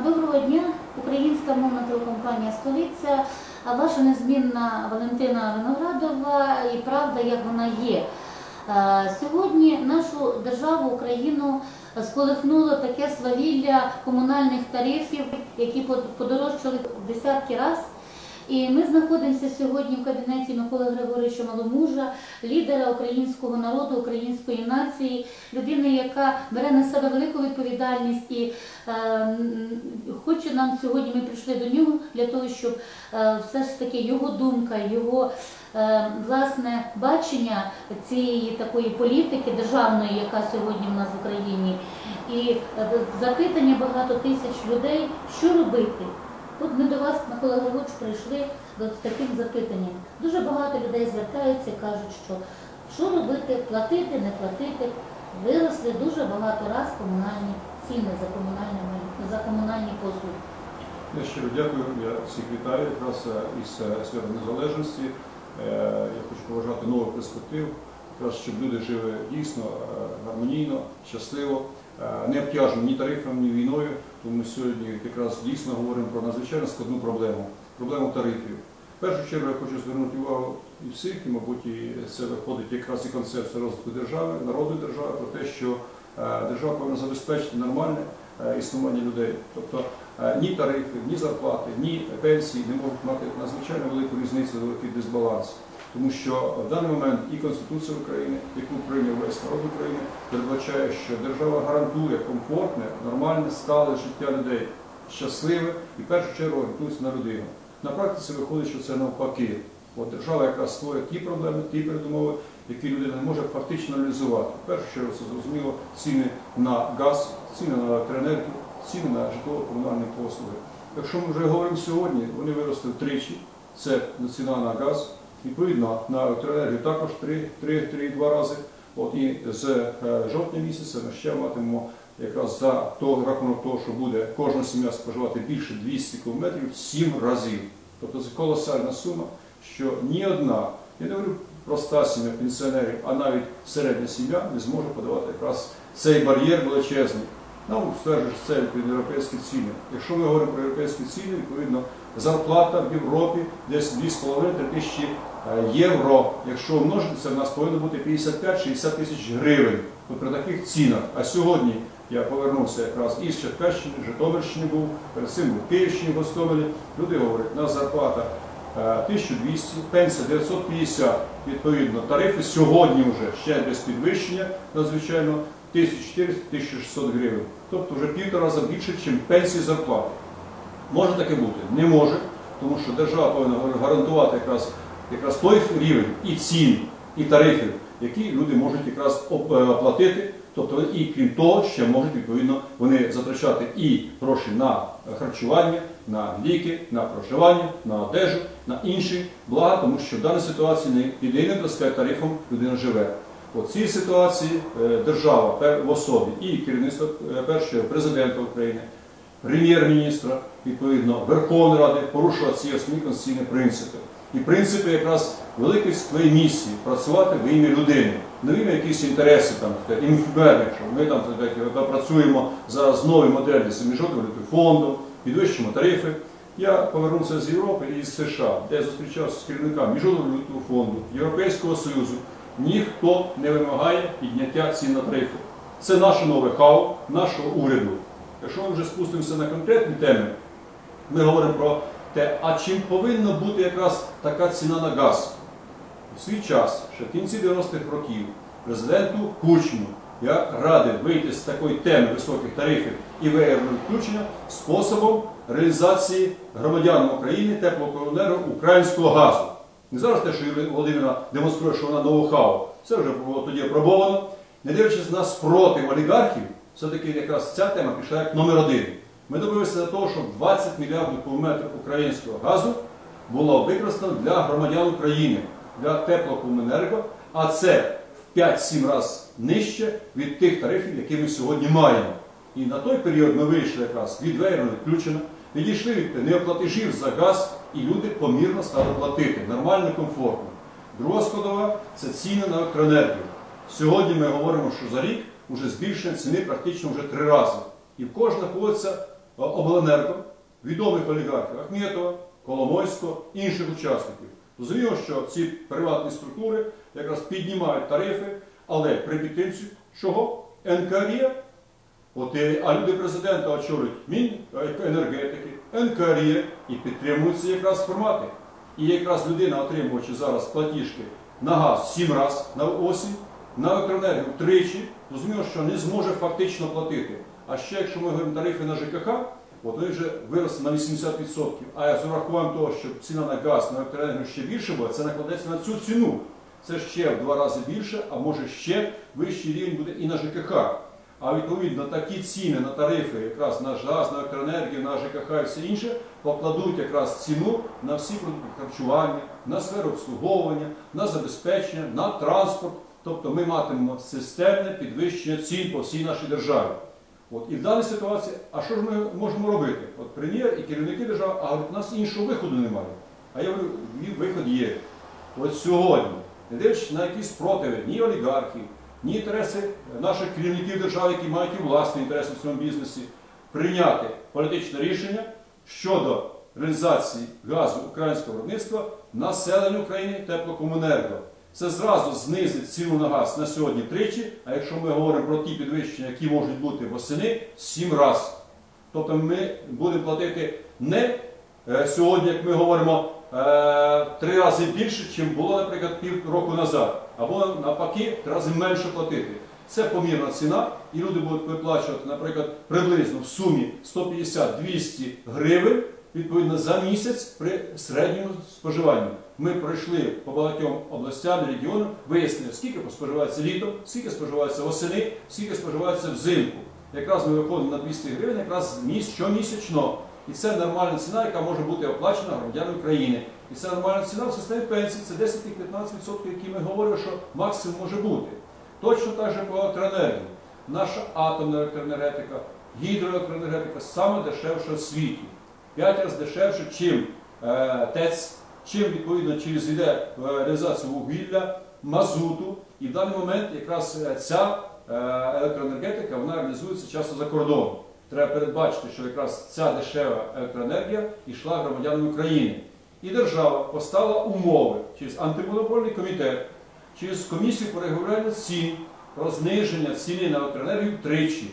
Доброго дня, українська мовна телекомпанія Столиця. Ваша незмінна Валентина Виноградова і правда, як вона є. Сьогодні нашу державу Україну сколихнуло таке свавілля комунальних тарифів, які под- подорожчали десятки разів. І ми знаходимося сьогодні в кабінеті Миколи Григоровича Маломужа, лідера українського народу, української нації, людини, яка бере на себе велику відповідальність і е, хоче нам сьогодні. Ми прийшли до нього для того, щоб е, все ж таки його думка, його е, власне бачення цієї такої політики державної, яка сьогодні в нас в Україні, і е, запитання багато тисяч людей, що робити. От ми до вас, Микола Григорович, прийшли з таким запитанням. Дуже багато людей звертаються і кажуть, що що робити, платити, не платити. Виросли дуже багато раз комунальні ціни за комунальні, за комунальні послуги. Я щиро дякую, я всіх вітаю якраз е, із е, святом незалежності. Е, Я хочу поважати нових перспектив, якраз щоб люди жили дійсно гармонійно, щасливо, не обтяжені ні тарифами, ні війною. Тому ми сьогодні якраз дійсно говоримо про надзвичайно складну проблему проблему тарифів. В першу чергу я хочу звернути увагу і всіх, і, мабуть, і це виходить якраз і концепція розвитку держави, народної держави, про те, що е, держава повинна забезпечити нормальне е, існування людей. Тобто Е, ні тарифи, ні зарплати, ні пенсії не можуть мати надзвичайно велику різницю, великий дисбаланс. Тому що в даний момент і Конституція України, яку прийняв весь народ України, передбачає, що держава гарантує комфортне, нормальне, стале життя людей, щасливе і в першу чергу орієнтується на людину. На практиці виходить, що це навпаки. От держава, яка створює ті проблеми, ті передумови, які людина не може фактично реалізувати. В першу чергу це зрозуміло ціни на газ, ціни на електроенергію, ціни на житлово-комунальні послуги. Якщо ми вже говоримо сьогодні, вони виросли втричі. Це ціна на газ, відповідно на електроенергію також 3-2 рази. От і з е, жовтня місяця ми ще матимемо якраз за того рахунок того, що буде кожна сім'я споживати більше 200 км 7 разів. Тобто це колосальна сума, що ні одна, я не говорю проста сім'я пенсіонерів, а навіть середня сім'я не зможе подавати якраз цей бар'єр величезний. Нам стверджують це відповідно європейські ціни. Якщо ми говоримо про європейські ціни, відповідно зарплата в Європі десь 2,5-3 тисячі євро. Якщо умножити, це в нас повинно бути 55-60 тисяч гривень. При таких цінах. А сьогодні я повернувся якраз із Черкащини, Житомирщини був, перед цим був Київщині, Гостомелі. Люди говорять, у нас зарплата е, 1200, пенсія 950, відповідно. Тарифи сьогодні вже ще без підвищення, надзвичайно 1400-1600 гривень. Тобто вже півтора рази більше, ніж пенсії зарплати. Може таке бути? Не може, тому що держава повинна гарантувати якраз, якраз той рівень і цін, і тарифів, які люди можуть якраз е, оплатити. Тобто і крім того, ще можуть відповідно вони затрачати і гроші на харчування, на ліки, на проживання, на одежу, на інші блага, тому що в даній ситуації не єдиним тарифом людина живе. У цій ситуації е, держава в особі і керівництво е, першого президента України, прем'єр-міністра, відповідно Верховної Ради порушувати ці основні конституційні принципи. І принципи якраз великої своєї місії працювати в ім'я людини, не в ім'я якісь інтереси там інферних, що ми там так, працюємо зараз з новою моделлю з міжнародним фондом, підвищимо тарифи. Я повернувся з Європи і з США, де я зустрічався з керівниками Міжнародного валютного фонду, Європейського Союзу. Ніхто не вимагає підняття цін на тарифи. Це наше ноу-хау нашого уряду. Якщо ми вже спустимося на конкретні теми, ми говоримо про те, а чим повинна бути якраз така ціна на газ. У свій час, ще в кінці 90-х років, президенту Кучму я радив вийти з такої теми високих тарифів і виявлення включення способом реалізації громадянам України теплокомунерго українського газу. Не зараз те, що Юлія Володимирівна демонструє, що вона ноу-хау, це вже було тоді опробовано. Не дивлячись на спротив олігархів, все-таки якраз ця тема пішла як номер один. Ми добилися до того, щоб 20 мільярдів кубометрів українського газу було використано для громадян України, для теплокомуненерго, а це в 5-7 разів нижче від тих тарифів, які ми сьогодні маємо. І на той період ми вийшли якраз від вейерно відключено, відійшли від неоплатежів за газ, і люди помірно стали платити, нормально, комфортно. Друга складова це ціни на електроенергію. Сьогодні ми говоримо, що за рік вже збільшення ціни практично вже три рази. І в кожного знаходиться е, обленерго, відомих олігархів Ахметова, Коломойського, інших учасників. Зрозуміло, що ці приватні структури якраз піднімають тарифи, але при підтримці чого? НКРЄ, От, а люди президента очолюють Міненергетики, НКРЄ і підтримуються якраз формати. І якраз людина, отримуючи зараз платіжки на газ 7 разів на осінь, на електроенергію тричі, розуміло, що не зможе фактично платити. А ще якщо ми говоримо тарифи на ЖКХ, от вони вже виросли на 80%. А з урахуванням того, що ціна на газ, на електроенергію ще більше буде, це накладеться на цю ціну. Це ще в два рази більше, а може ще вищий рівень буде і на ЖКХ. А відповідно такі ціни на тарифи, якраз на газ, на електроенергію, на ЖКХ і все інше, покладуть якраз ціну на всі продукти харчування, на сферу обслуговування, на забезпечення, на транспорт. Тобто ми матимемо системне підвищення цін по всій нашій державі. От, і в даній ситуації, а що ж ми можемо робити? От прем'єр і керівники держави, а у нас іншого виходу немає. А я говорю, «Ні, виход є. От сьогодні, не дивлячись на якісь спротиви, ні олігархів, ні інтереси наших керівників держави, які мають і власні інтереси в цьому бізнесі, прийняти політичне рішення щодо реалізації газу українського виробництва населенню України теплокомунерго. Це зразу знизить ціну на газ на сьогодні тричі, а якщо ми говоримо про ті підвищення, які можуть бути восени, сім разів. Тобто ми будемо платити не е, сьогодні, як ми говоримо, е, три рази більше, ніж було, наприклад, пів року назад, або навпаки, три рази менше платити. Це помірна ціна, і люди будуть виплачувати, наприклад, приблизно в сумі 150-200 гривень відповідно за місяць при середньому споживанні. Ми пройшли по багатьом областям, регіонам, вияснили, скільки споживається літом, скільки споживається восени, скільки споживається взимку. Якраз ми виходимо на 200 гривень, якраз щомісячно. І це нормальна ціна, яка може бути оплачена громадянам України. І це нормальна ціна в системі пенсії, це 10-15%, які ми говоримо, що максимум може бути. Точно так же по електроенергії. Наша атомна електроенергетика, гідроелектроенергетика саме дешевша в світі. П'ять разів дешевше, чим е, ТЕЦ, чим відповідно через йде реалізацію вугілля, мазуту. І в даний момент якраз е, ця е, електроенергетика вона реалізується часто за кордоном. Треба передбачити, що якраз ця дешева електроенергія йшла громадянам України. І держава поставила умови через антимонопольний комітет, через комісію по регулюванню цін про зниження ціни на електроенергію втричі.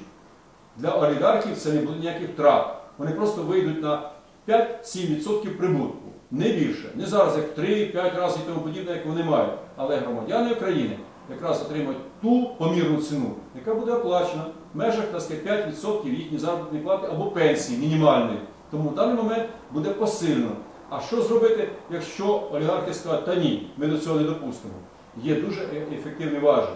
Для олігархів це не буде ніяких втрат. Вони просто вийдуть на 5-7% прибутку. Не більше. Не зараз як 3-5 разів і тому подібне, як вони мають. Але громадяни України якраз отримають ту помірну ціну, яка буде оплачена в межах так сказати, 5% їхньої заробітної плати або пенсії мінімальної. Тому в даний момент буде посильно. А що зробити, якщо олігархи скажуть, та ні, ми до цього не допустимо? Є дуже е- ефективний важель.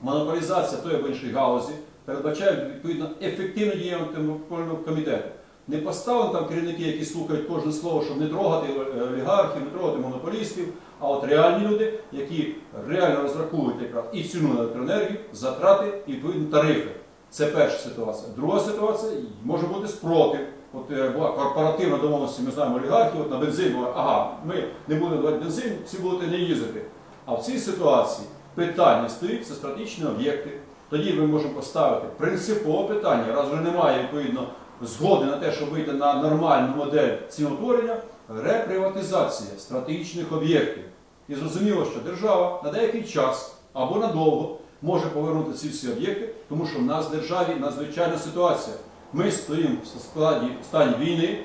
Монополізація тої або іншої галузі передбачає відповідно ефективну дію антимонопольного комітету. Не поставлені там керівники, які слухають кожне слово, щоб не трогати е, олігархів, не трогати монополістів, а от реальні люди, які реально розраховують якраз і ціну на електроенергію, затрати і відповідно тарифи. Це перша ситуація. Друга ситуація може бути спротив. От е, була корпоративна домовленість, ми знаємо олігархів, от на бензин, говорять, ага, ми не будемо давати бензин, всі будете не їздити. А в цій ситуації питання стоїть, це стратегічні об'єкти. Тоді ми можемо поставити принципове питання, раз вже немає відповідно згоди на те, щоб вийти на нормальну модель ціноутворення, реприватизація стратегічних об'єктів. І зрозуміло, що держава на деякий час або надовго може повернути ці всі об'єкти, тому що в нас в державі надзвичайна ситуація. Ми стоїмо в складі, в стані війни,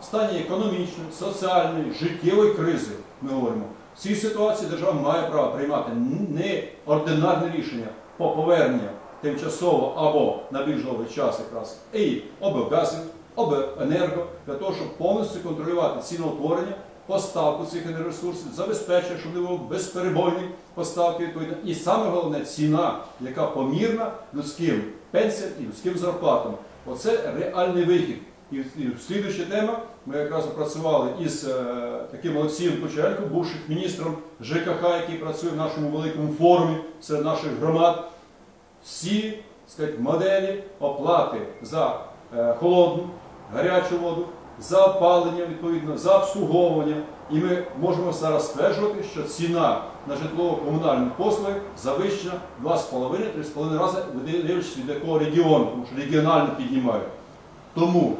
в стані економічної, соціальної, життєвої кризи. Ми говоримо. В цій ситуації держава має право приймати неординарне рішення по поверненню тимчасово або на більш довгий час якраз і облгазів, обленерго, для того, щоб повністю контролювати ціноутворення, поставку цих енергоресурсів, забезпечення, щоб не було безперебойної поставки відповідно. І саме головне ціна, яка помірна людським пенсіям і людським зарплатам. Оце реальний вихід. І, слідуюча тема, ми якраз опрацювали із е, таким Олексієм Кучеренком, бувшим міністром ЖКХ, який працює в нашому великому форумі серед наших громад. Всі сказати, моделі оплати за е, холодну, гарячу воду, за опалення, відповідно, за обслуговування. І ми можемо зараз стверджувати, що ціна на житлово-комунальні послуги завищена 2,5-3,5 рази, дивлячись від якого регіону, тому що регіонально піднімають. Тому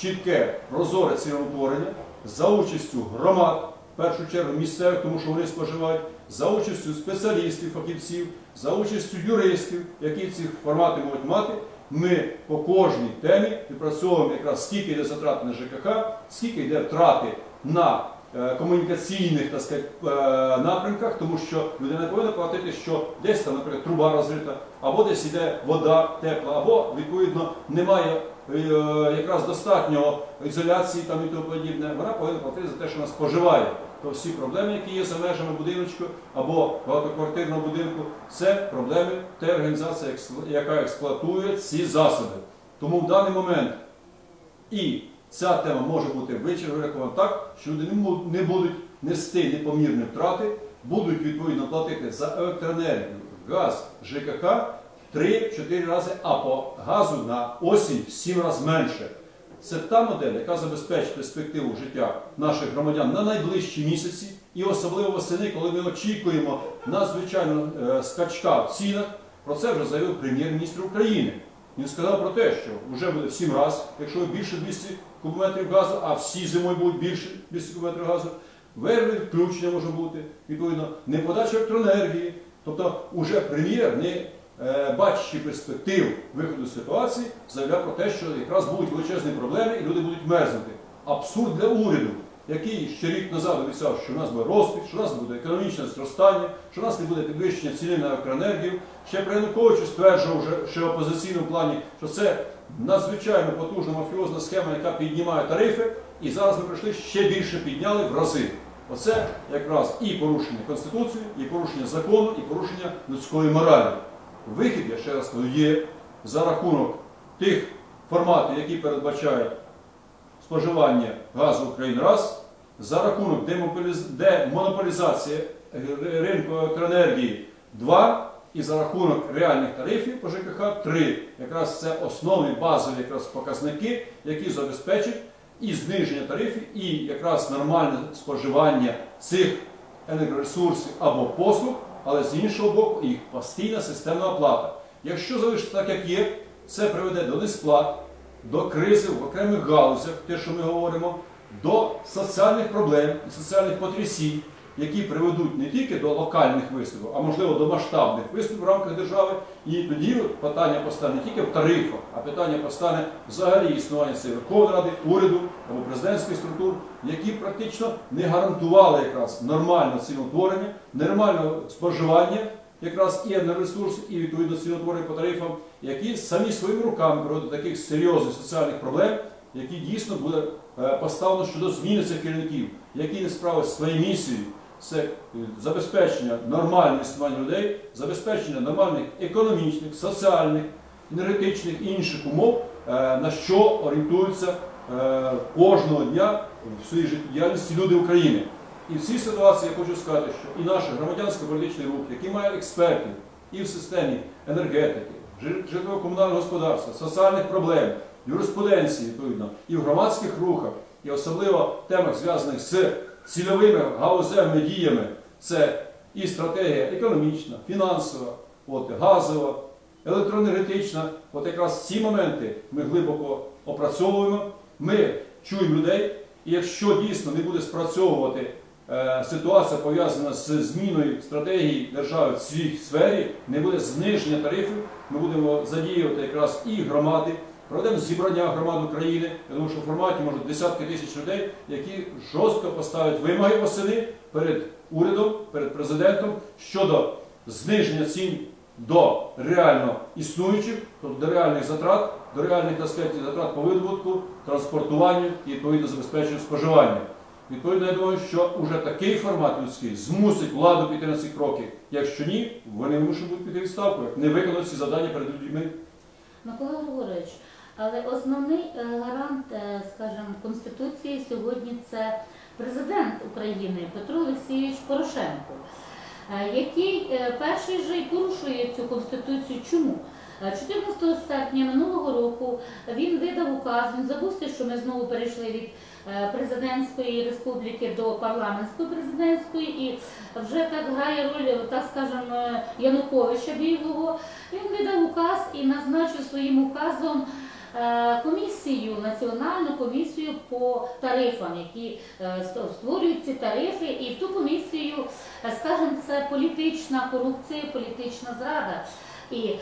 чітке прозоре ціноутворення за участю громад, першу чергу місцевих, тому що вони споживають, за участю спеціалістів, фахівців, за участю юристів, які ці формати можуть мати. Ми по кожній темі відпрацьовуємо якраз скільки йде затрат на ЖКХ, скільки йде втрати на комунікаційних так сказати, е, напрямках, тому що людина повинна платити, що десь там, наприклад, труба розрита, або десь йде вода тепла, або відповідно немає е, якраз достатньо ізоляції там і тому подібне. Вона повинна платити за те, що вона споживає. То всі проблеми, які є за межами будиночку або багатоквартирного будинку, це проблеми тієї організації, яка експлуатує ці засоби. Тому в даний момент і ця тема може бути вичергована так, що люди не будуть нести непомірні втрати, будуть відповідно платити за електроенергію, газ, ЖКХ 3-4 рази, а по газу на осінь в 7 разів менше. Це та модель, яка забезпечить перспективу життя наших громадян на найближчі місяці, і особливо восени, коли ми очікуємо надзвичайно е, скачка в цінах. Про це вже заявив прем'єр-міністр України. Він сказав про те, що вже буде в 7 разів, якщо більше 200 кубометрів газу, а всі зимою будуть більше 200 кубометрів газу, вербі включення може бути, відповідно, неподача електроенергії. Тобто, уже прем'єр, не е, бачачи перспектив виходу з ситуації, заявляв про те, що якраз будуть величезні проблеми і люди будуть мерзнути. Абсурд для уряду, який ще рік назад обіцяв, що в нас буде розквіт, що в нас буде економічне зростання, що в нас не буде підвищення ціни на електроенергію. Ще при Януковичу стверджував вже ще в опозиційному плані, що це надзвичайно потужна мафіозна схема, яка піднімає тарифи, і зараз ми прийшли ще більше підняли в рази. Оце якраз і порушення Конституції, і порушення закону, і порушення людської моралі. Вихід, я ще раз кажу, є за рахунок тих форматів, які передбачають споживання газу України раз, за рахунок демонополізації е, ринку електроенергії два, і за рахунок реальних тарифів по ЖКХ три. Якраз це основні базові якраз показники, які забезпечать і зниження тарифів, і якраз нормальне споживання цих енергоресурсів або послуг, але з іншого боку, їх постійна системна оплата. Якщо залишиться так, як є, це приведе до несплат, до кризи в окремих галузях, те, що ми говоримо, до соціальних проблем і соціальних потрясінь, які приведуть не тільки до локальних виступів, а можливо до масштабних виступів в рамках держави. І тоді питання постане не тільки в тарифах, а питання постане взагалі існування цієї Верховної Ради, уряду або президентських структур, які практично не гарантували якраз нормальне ціноутворення, нормальне споживання якраз і енергоресурсів, і відповідно ціноутворення по тарифам, які самі своїми руками приводять таких серйозних соціальних проблем, які дійсно буде е, поставлено щодо зміни цих керівників, які не справилися своєю місією. Це е, забезпечення нормального існування людей, забезпечення нормальних економічних, соціальних, енергетичних і інших умов, е, на що орієнтуються е, кожного дня в своїй життєдіяльності люди України. І в цій ситуації я хочу сказати, що і наш громадянсько-політичний рух, який має експертів і в системі енергетики, житлово-комунального господарства, соціальних проблем, юриспруденції, відповідно, і в громадських рухах, і особливо в темах, зв'язаних з цільовими галузевими діями, це і стратегія економічна, фінансова, от, газова, електроенергетична. От якраз ці моменти ми глибоко опрацьовуємо, ми чуємо людей, і якщо дійсно не буде спрацьовувати е, ситуація пов'язана з зміною стратегії держави в цій сфері, не буде зниження тарифів, ми будемо задіювати якраз і громади. Проведемо зібрання громад України. Я думаю, що в форматі може десятки тисяч людей, які жорстко поставлять вимоги восени перед урядом, перед президентом щодо зниження цін до реально існуючих, тобто до реальних затрат, до реальних так сказати, затрат по видобутку, транспортуванню і відповідно забезпеченню споживання. Відповідно, я думаю, що вже такий формат людський змусить владу піти на ці кроки. Якщо ні, вони мусять бути піти відставку, як не виконують ці завдання перед людьми. Микола Григорович, але основний е, гарант, е, скажімо, Конституції сьогодні це президент України Петро Олексійович Порошенко, е, який перший же й порушує цю конституцію. Чому? Е, 14 серпня минулого року він видав указ, він забувся, що ми знову перейшли від президентської республіки до парламентської президентської, і вже так грає роль, так скажемо, Януковича біглого. Він видав указ і назначив своїм указом комісію, національну комісію по тарифам, які е, створюють ці тарифи, і в ту комісію, е, скажімо, це політична корупція, політична зрада. І е,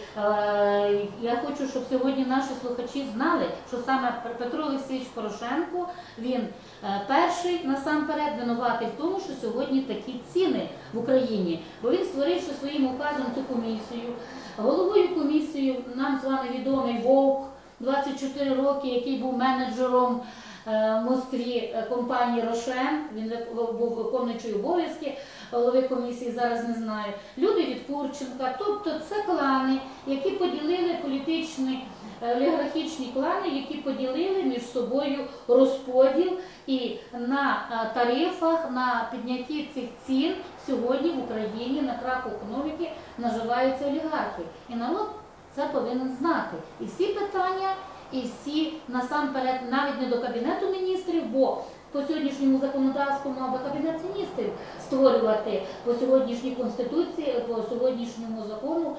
я хочу, щоб сьогодні наші слухачі знали, що саме Петро Олексійович Порошенко він е, перший насамперед винуватий в тому, що сьогодні такі ціни в Україні. Бо він створивши своїм указом цю комісію. Головою комісії нам з вами відомий Вовк, 24 роки, який був менеджером е, в Москві е, компанії Рошен. Він був виконуючий обов'язки голови комісії, зараз не знаю. Люди від Курченка. Тобто це клани, які поділили політичні е, олігархічні клани, які поділили між собою розподіл і на тарифах, на піднятті цих цін сьогодні в Україні на краху економіки наживаються олігархи. І народ це повинен знати. І всі питання, і всі насамперед навіть не до кабінету міністрів, бо по сьогоднішньому законодавству мав би кабінет міністрів створювати по сьогоднішній конституції, по сьогоднішньому закону,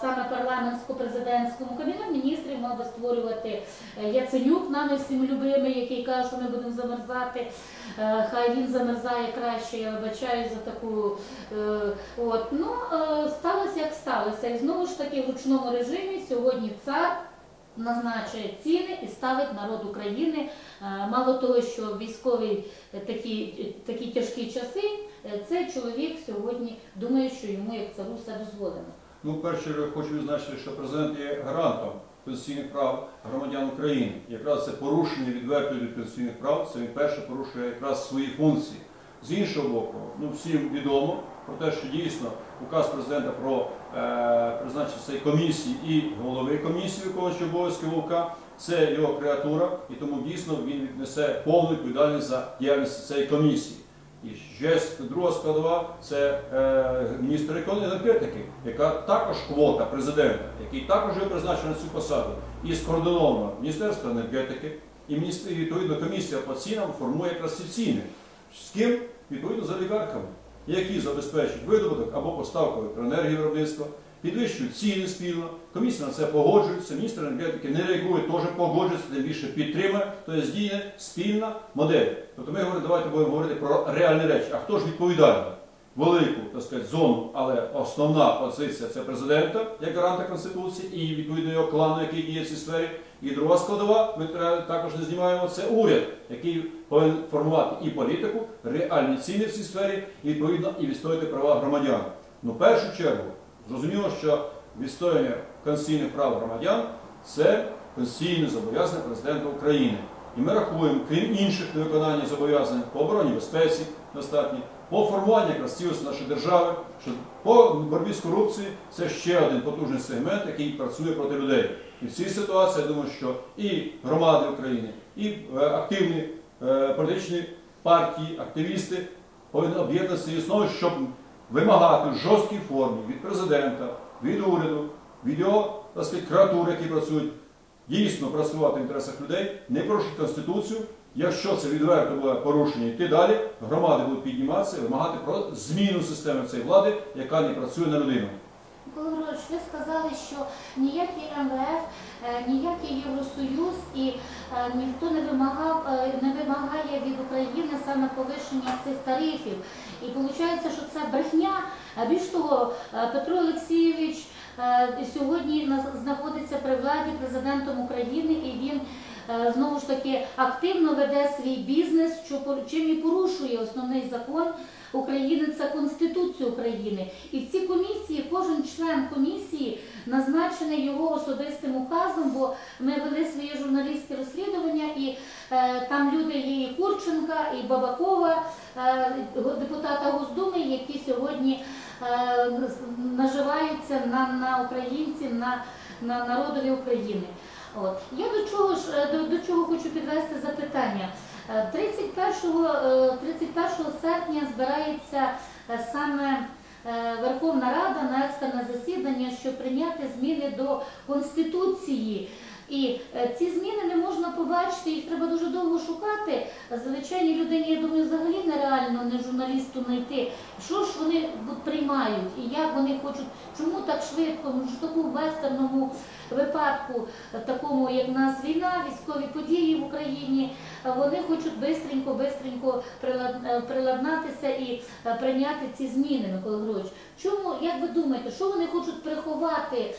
саме парламентсько-президентському кабінет міністрів мав би створювати е, Яценюк, нами всім любимий, який каже, що ми будемо замерзати. Е, Хай він замерзає краще, я вибачаю за таку. е, От ну сталося як сталося, і знову ж таки в ручному режимі сьогодні цар назначує ціни і ставить народ України. Е, Мало того, що військові такі, такі тяжкі часи, е, цей чоловік сьогодні думає, що йому як цару все дозволено. Ну, перше, хочу відзначити, що президент є гарантом конституційних прав громадян України. Якраз це порушення відвертої від конституційних прав, це він перше порушує якраз свої функції. З іншого боку, ну всім відомо про те, що дійсно указ президента про е, призначення комісії і голови комісії виконуючої обов'язки ВОК це його креатура, і тому дійсно він віднесе повну відповідальність за діяльність цієї комісії. І ще друга складова це е, міністр енергетики, яка також квота президента, який також призначений на цю посаду, і скоординовано Міністерство енергетики, і відповідно комісія по цінам формує якраз ці ціни. З ким? Відповідно з олігархами, які забезпечують видобуток або поставку електроенергії виробництва, підвищують ціни спільно. Комісія на це погоджується, міністр енергетики не реагує, теж погоджується, тим більше підтримує, тобто здійснює спільна модель. Тобто ми говоримо, давайте будемо говорити про реальні речі. А хто ж відповідальний? Велику так сказати, зону, але основна позиція це президента як гаранта Конституції і відповідно його клану, який діє в цій сфері. І друга складова, ми також не знімаємо, це уряд, який повинен формувати і політику, реальні ціни в цій сфері, і відповідно і відстояти права громадян. Ну, в першу чергу, зрозуміло, що відстояння конституційних прав громадян це конституційне зобов'язання президента України. І ми рахуємо, крім інших невиконання зобов'язань по обороні безпеці достатньо, по формуванню якраз нашої держави, що по боротьбі з корупцією це ще один потужний сегмент, який працює проти людей. І в цій ситуації я думаю, що і громади України, і е, активні е, політичні партії, активісти повинні об'єднатися цією основою, щоб вимагати в жорсткій формі від президента, від уряду, від його креатур, які працюють, дійсно працювати в інтересах людей, не порушити Конституцію. Якщо це відверто буде порушення, йти далі, громади будуть підніматися і вимагати про зміну системи цієї влади, яка не працює на людину. Григорович, ви сказали, що ніякий МВФ, е, ніякий Євросоюз і е, ніхто не вимагав, е, не вимагає від України саме повищення цих тарифів. І виходить, що це брехня. Більш того, Петро Олексійович сьогодні на- знаходиться при владі президентом України, і він знову ж таки активно веде свій бізнес, що чим і порушує основний закон України це Конституцію України. І в цій комісії кожен член комісії назначений його особистим указом, бо ми вели своє журналістське розслідування, і е, там люди є і Курченка, і Бабакова, е, депутата Госдуми, які сьогодні е, наживаються на, на українців, на, на народові України. От. Я до чого ж е, до, до чого хочу підвести запитання. Е, 31, е, 31 серпня збирається е, саме е, Верховна Рада на екстрене засідання, щоб прийняти зміни до Конституції. І е, ці зміни не можна побачити їх треба дуже довго шукати. Звичайній людині, я думаю, взагалі нереально не журналісту знайти. Що ж вони приймають і як вони хочуть, чому так швидко, в такому вестерному випадку, такому як нас війна, військові події в Україні, вони хочуть бистренько, бистренько е, приладнатися і е, прийняти ці зміни, Микола Григорович. Чому, як ви думаєте, що вони хочуть приховати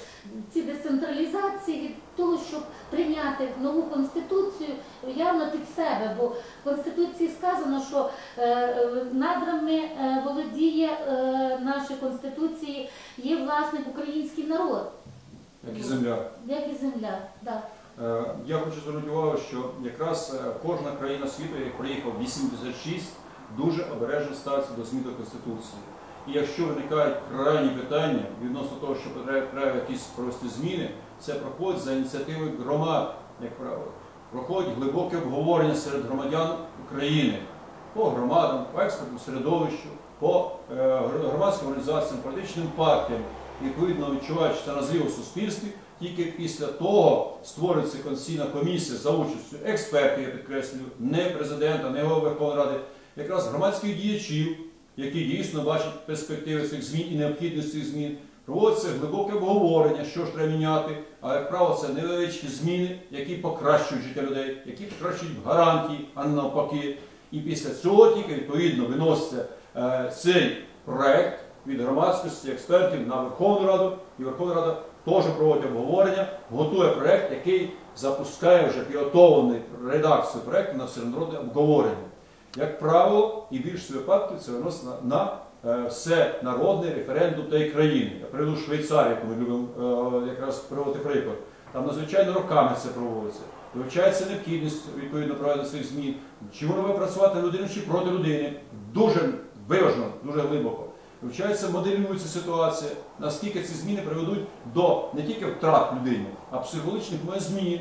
ці децентралізації від того, щоб прийняти нову конституцію явно під себе? Бо в конституції сказано, що е, е, надрами е, володіє нашої конституції, є власник український народ, Як і земля. як і земля. Е, Я хочу звернути увагу, що якраз кожна країна світу, як приїхав 86, дуже обережно ставиться до змін до Конституції. І якщо виникають крайні питання відносно того, що треба якісь провести зміни, це проходить за ініціативи громад, як правило. Проходить глибоке обговорення серед громадян України по громадам, по експертному середовищу, по е, громадським організаціям, політичним партіям. Відповідно, відчувають, що це назріло в суспільстві, тільки після того створюється конституційна комісія за участю експертів, я підкреслюю, не президента, не голови Верховної Ради, якраз громадських діячів, які дійсно бачать перспективи цих змін і необхідність цих змін. Проводиться глибоке обговорення, що ж треба міняти, а як правило, це невеличкі зміни, які покращують життя людей, які покращують гарантії, а не навпаки. І після цього тільки відповідно виноситься е, цей проект від громадськості, експертів на Верховну Раду, і Верховна Рада теж проводить обговорення, готує проект, який запускає вже підготовлений редакцію проекту на всенародне обговорення. Як правило, і більшість випадків це виносить на, всенародний референдум тієї країни. Я приведу Швейцарію, яку ми любимо е, якраз приводити приклад. Там надзвичайно роками це проводиться. Вивчається необхідність відповідно проведення цих змін, чи воно буде працювати людину, чи проти людини. Дуже виважно, дуже глибоко. Вивчається, моделюється ситуація, наскільки ці зміни приведуть до не тільки втрат людини, а психологічних змін,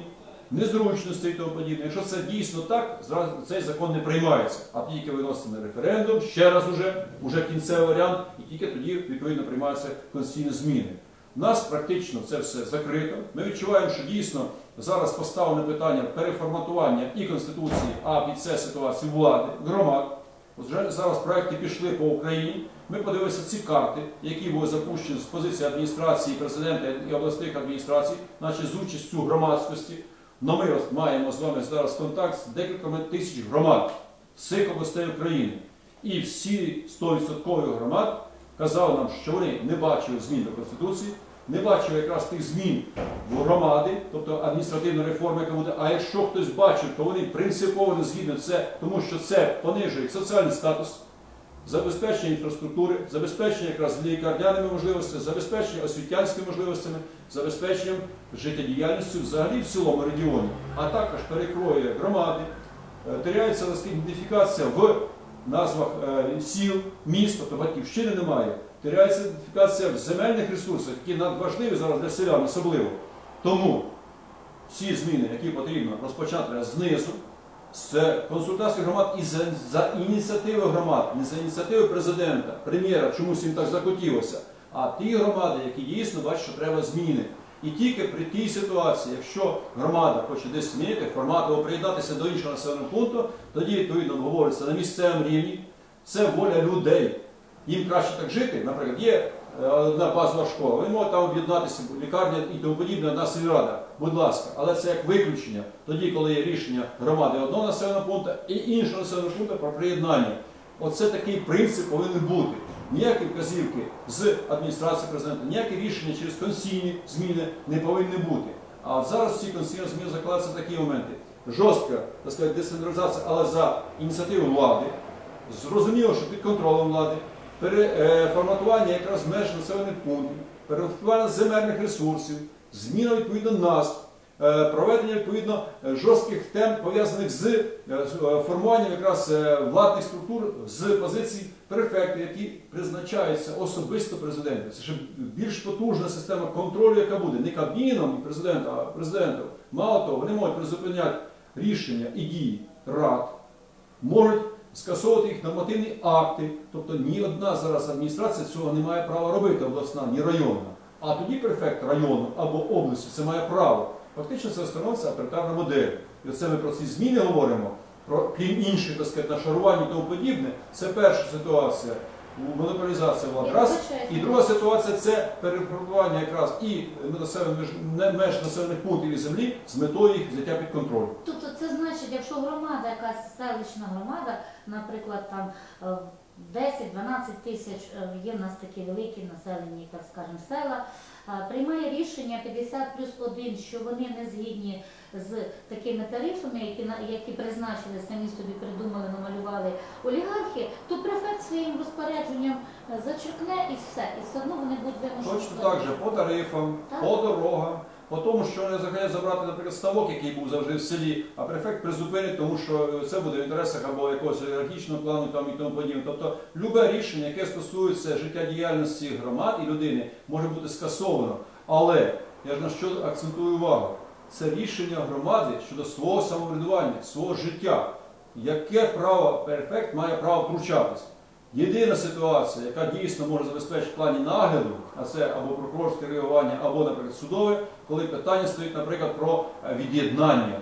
незручностей і тому подібне. Якщо це дійсно так, цей закон не приймається, а тільки виноситься на референдум, ще раз уже, уже кінцевий варіант, і тільки тоді відповідно приймаються конституційні зміни. У нас практично це все закрито. Ми відчуваємо, що дійсно зараз поставлене питання переформатування і конституції, а під це ситуації влади, громад. От вже зараз проекти пішли по Україні. Ми подивилися ці карти, які були запущені з позиції адміністрації, президента і обласних адміністрацій, наче з участю громадськості. Но ми маємо з вами зараз контакт з декількома тисяч громад цих областей України. І всі 100% громад казали нам, що вони не бачили змін до Конституції, не бачили якраз тих змін в громади, тобто адміністративної реформи, яка буде. А якщо хтось бачив, то вони принципово не згідні це, тому що це понижує соціальний статус, забезпечення інфраструктури, забезпечення якраз лікарняними можливостями, забезпечення освітянськими можливостями, забезпеченням життєдіяльністю взагалі в цілому регіоні, а також перекроє громади, е, теряється ідентифікація в назвах е, сіл, міст, тобто батьківщини немає. Теряється ідентифікація в земельних ресурсах, які надважливі зараз для селян особливо. Тому всі зміни, які потрібно розпочати знизу, з консультації громад і за, за ініціативи громад, не за ініціативи президента, прем'єра, чомусь їм так захотілося, а ті громади, які дійсно бачать, що треба зміни. І тільки при тій ситуації, якщо громада хоче десь змінити формат або приєднатися до іншого населеного пункту, тоді відповідно обговорюється на місцевому рівні. Це воля людей. Їм краще так жити. Наприклад, є одна базова школа, вони можуть там об'єднатися, лікарня і тому подібне, одна сільрада. Будь ласка, але це як виключення. Тоді, коли є рішення громади одного населеного пункту і іншого населеного пункту про приєднання. Оце такий принцип повинен бути. Ніякі вказівки з адміністрації президента, ніякі рішення через конституційні зміни не повинні бути. А зараз всі конституційні зміни закладаються такі моменти. Жорстка, так сказати, децентралізація, але за ініціативу влади. Зрозуміло, що під контролем влади, переформатування якраз меж населених пунктів, переформатування земельних ресурсів, зміна відповідно назв, е, проведення відповідно е, жорстких тем пов'язаних з е, е, формуванням якраз е, владних структур з позицій префектів, які призначаються особисто президентом. Це ще більш потужна система контролю, яка буде не кабміном і президентом, а президентом. Мало того, вони можуть призупиняти рішення і дії рад, можуть скасовувати їх нормативні акти. Тобто ні одна зараз адміністрація цього не має права робити, обласна, ні районна. А тоді префект району або області це має право. Фактично це становиться авторитарна модель. І оце ми про ці зміни говоримо, про крім інших, так сказати, нашарування і тому подібне. Це перша ситуація. Монополізація влади. Раз. І друга ситуація це перепробування якраз і меж населених пунктів і землі з метою їх взяття під контроль. Тобто це значить, якщо громада, якась селищна громада, наприклад, там е, 10-12 тисяч е, є в нас такі великі населені, так скажемо, села, приймає рішення 50 плюс 1, що вони не згідні з такими тарифами, які, які призначили, самі собі придумали, намалювали олігархи, то префект своїм розпорядженням е, зачеркне і все. І все одно вони будуть вимушені. Точно так же по тарифам, Так. по дорогам, по тому, що вони захотять забрати, наприклад, ставок, який був завжди в селі, а префект призупинить, тому що це буде в інтересах або якогось олігархічного плану там і тому подібне. Тобто любе рішення, яке стосується життєдіяльності громад і людини, може бути скасовано. Але я ж на що акцентую увагу? Це рішення громади щодо свого самоврядування, свого життя. Яке право префект має право втручатись? Єдина ситуація, яка дійсно може забезпечити в плані нагляду, а це або прокурорське реагування, або, наприклад, судове, коли питання стоїть, наприклад, про е, від'єднання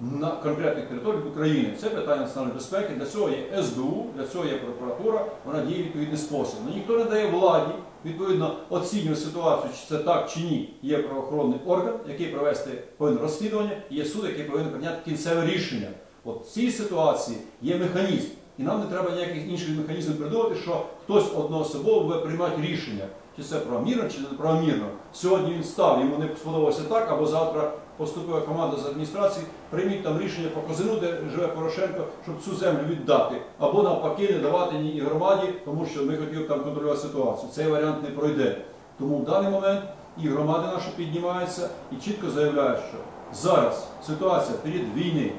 на конкретних територіях України. Це питання національної безпеки. Для цього є СБУ, для цього є прокуратура, вона діє відповідний спосіб. Ну, ніхто не дає владі відповідно оцінювати ситуацію, чи це так чи ні. Є правоохоронний орган, який провести повинен розслідування, і є суд, який повинен прийняти кінцеве рішення. От в цій ситуації є механізм. І нам не треба ніяких інших механізмів придумати, що хтось одноособово буде приймати рішення, чи це правомірно, чи не правомірно. Сьогодні він став, йому не сподобалося так, або завтра поступила команда з адміністрації, прийміть там рішення по Козину, де живе Порошенко, щоб цю землю віддати, або навпаки не давати ні громаді, тому що ми хотіли там контролювати ситуацію. Цей варіант не пройде. Тому в даний момент і громади наші піднімаються і чітко заявляють, що зараз ситуація перед війни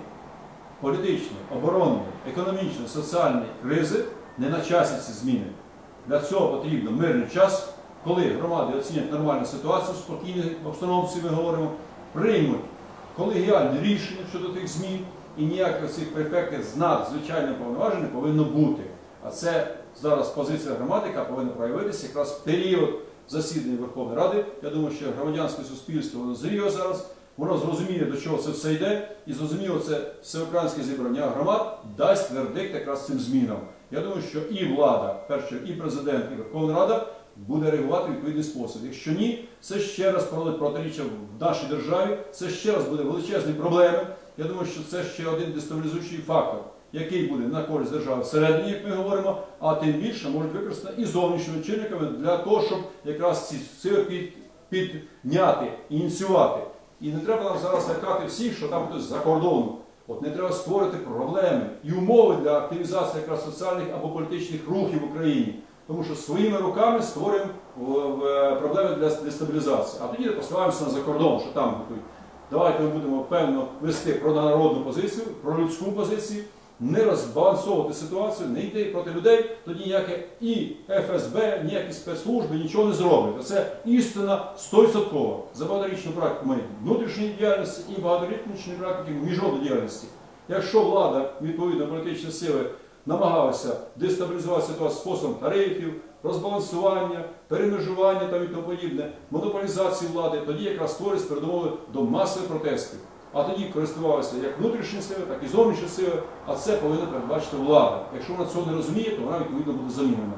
політичної, оборонної, економічної, соціальної кризи не на часі ці зміни. Для цього потрібно мирний час, коли громади оцінять нормальну ситуацію спокійній обстановці, ми говоримо, приймуть колегіальне рішення щодо тих змін, і ніяких цих префектів з надзвичайним повноважень повинно бути. А це зараз позиція громади, яка повинна проявитися якраз в період засідання Верховної Ради. Я думаю, що громадянське суспільство воно зріє зараз, воно зрозуміє, до чого це все йде, і зрозуміло, це всеукраїнське зібрання громад дасть вердикт якраз цим змінам. Я думаю, що і влада, перше, і президент, і Верховна Рада буде реагувати в відповідний спосіб. Якщо ні, це ще раз проводить протиріччя в нашій державі, це ще раз буде величезні проблеми. Я думаю, що це ще один дестабілізуючий фактор, який буде на користь держави всередині, як ми говоримо, а тим більше можуть використати і зовнішніми чинниками для того, щоб якраз ці сили підняти, ініціювати. І не треба нам зараз лякати всіх, що там хтось за кордону. От не треба створити проблеми і умови для активізації якраз соціальних або політичних рухів в Україні. Тому що своїми руками створюємо в- в- проблеми для дестабілізації. А тоді посилаємося на закордон, що там готують. Давайте ми будемо певно вести про народну позицію, про людську позицію, не розбалансовувати ситуацію, не йти проти людей, тоді ніяке і ФСБ, ніякі спецслужби нічого не зроблять. Це істина 100%. За багаторічну практику має внутрішньої діяльності і багаторічної практики міжнародної діяльності. Якщо влада, відповідно політичні сили, намагалися дестабілізувати ситуацію способом тарифів, розбалансування, перемежування там і тому подібне, монополізації влади, тоді якраз створюють передумови до масових протестів. А тоді користувалися як внутрішні сили, так і зовнішні сили, а це повинна передбачити влада. Якщо вона цього не розуміє, то вона відповідно буде замінена.